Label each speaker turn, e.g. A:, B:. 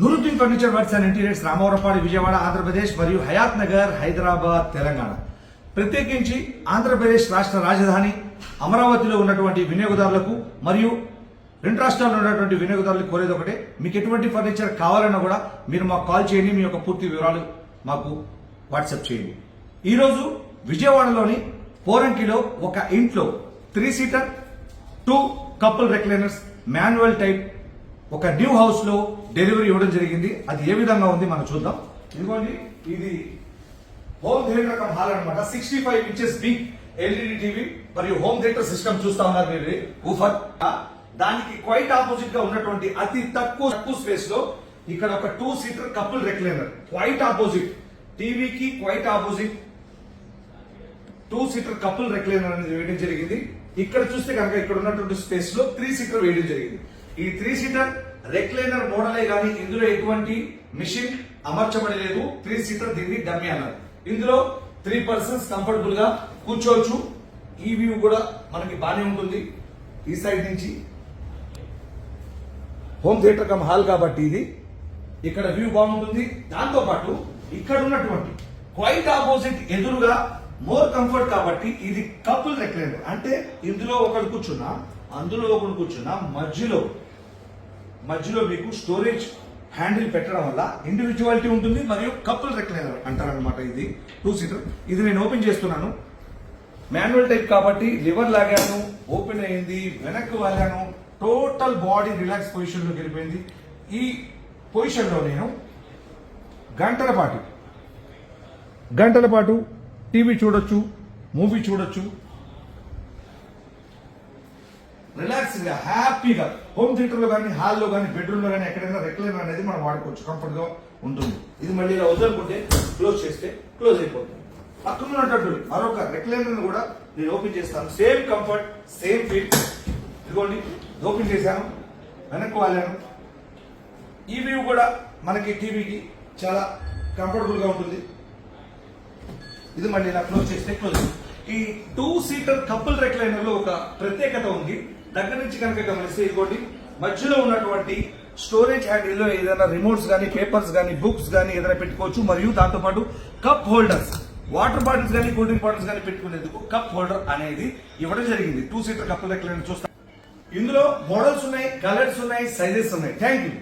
A: Nooruddin furniture works and interiors Ramavarapadu Vijayawada Andhra Pradesh మరియు హయాత్ నగర్ హైదరాబాద్ తెలంగాణ ప్రత్యేకించి ఆంధ్రప్రదేశ్ రాష్ట్ర రాజధాని అమరావతిలో ఉన్నటువంటి వినియోగదారులకు మరియు రెండు రాష్ట్రాల్లో ఉన్నటువంటి వినియోగదారులకు కోరేది ఒకటే మీకు ఎటువంటి ఫర్నిచర్ కావాలన్నా కూడా మీరు మాకు కాల్ చేయండి మీ యొక్క పూర్తి వివరాలు మాకు వాట్సాప్ చేయండి. ఈరోజు విజయవాడలోని పోరంకిలో ఒక ఇంట్లో three seater two couple recliners manual type ఒక న్యూ హౌస్లో డెలివరీ ఇవ్వడం జరిగింది. అది ఏ విధంగా ఉంది మనం చూద్దాం. ఇదిగోండి ఇది హోమ్ థియేటర్ కమ్ హాల్ అనమాట sixty five inches big LED TV మరియు హోమ్ థియేటర్ సిస్టమ్ చూస్తా ఉన్నారు మీరు. ఊఫర్. దానికి క్వైట్ ఆపోజిట్గా ఉన్నటువంటి అతి తక్కువ తక్కువ స్పేస్లో ఇక్కడ ఒక two seater couple recliner quite opposite టీవీకి quite opposite two seater couple recliner అనేది వేయడం జరిగింది. ఇక్కడ చూస్తే కనుక ఇక్కడ ఉన్నటువంటి స్పేస్లో త్రీ సీటర్ వేయడం జరిగింది. ఈ త్రీ సీటర్ రెక్లైనర్ మోడలే కానీ ఇందులో ఎటువంటి మిషన్ అమర్చబడలేదు త్రీ సీటర్ దీన్ని డమ్మి అన్నారు. ఇందులో త్రీ పర్సన్స్ కంఫర్టబుల్గా కూర్చోవచ్చు. ఈ వ్యూ కూడా మనకి బాగానే ఉంటుంది. ఈ సైడ్ నుంచి హోమ్ థియేటర్ కమ్ హాల్ కాబట్టి ఇది. ఇక్కడ వ్యూ బాగుంటుంది. దాంతో పాటు ఇక్కడ ఉన్నటువంటి క్వైట్ ఆపోజిట్ ఎదురుగా మోర్ కంఫర్ట్ కాబట్టి ఇది కపుల్ రెక్లైనర్ అంటే ఇందులో ఒకడు కూర్చున్నా అందులో ఒకడు కూర్చున్నా మధ్యలో మధ్యలో మీకు స్టోరేజ్ హ్యాండిల్ పెట్టడం వల్ల ఇండివిజువాలిటీ ఉంటుంది మరియు కపుల్ రెక్లైనర్ అంటారనమాట ఇది. టూ సీటర్ ఇది నేను ఓపెన్ చేస్తున్నాను. మాన్యువల్ టైప్ కాబట్టి లివర్ లాగాను ఓపెన్ అయింది వెనక్కి వెళ్ళాను టోటల్ బాడీ రిలాక్స్ పొజిషన్లోకి వెళ్ళిపోయింది. ఈ పొజిషన్లో నేను గంటల పాటు గంటల పాటు టీవీ చూడొచ్చు మూవీ చూడొచ్చు రిలాక్స్గా హ్యాపీగా హోమ్ థియేటర్లో కానీ హాల్లో కానీ బెడ్రూమ్లో కానీ ఎక్కడైనా రెక్లైనర్ అనేది మనం వాడుకోవచ్చు. కంఫర్ట్గా ఉంటుంది. ఇది మళ్ళీ ఇలా వదలకుంటే క్లోజ్ చేస్తే క్లోజ్ అయిపోతుంది. పక్కన ఉన్నటువంటి మరొక రెక్లైనర్ కూడా నేను ఓపెన్ చేస్తాను. సేమ్ కంఫర్ట్ సేమ్ ఫీల్ ఇదిగోండి ఓపెన్ చేశాను. వెనక్కి వాళ్ళాను ఈ వ్యూ కూడా మనకి టీవీకి చాలా కంఫర్టబుల్గా ఉంటుంది. ఇది మళ్ళీ ఇలా క్లోజ్ చేస్తే క్లోజ్ ఈ టూ సీటర్ కపుల్ రెక్లైనర్లో ఒక ప్రత్యేకత ఉంది. దగ్గర నుంచి కనుక గమనిస్తే ఇదిగోండి మధ్యలో ఉన్నటువంటి స్టోరేజ్ హ్యాండిల్లో ఏదైనా రిమోట్స్ కానీ పేపర్స్ కానీ బుక్స్ కానీ ఏదైనా పెట్టుకోవచ్చు. మరియు దాంతోపాటు కప్ హోల్డర్స్ వాటర్ బాటిల్స్ కానీ కూల్ డ్రింక్ బాటిల్స్ కానీ పెట్టుకునేందుకు కప్ హోల్డర్ అనేది ఇవ్వడం జరిగింది. టూ సీటర్ కపుల్ రెక్లైనర్ చూస్తాం. ఇందులో మోడల్స్ ఉన్నాయి కలర్స్ ఉన్నాయి సైజెస్ ఉన్నాయి. Thank you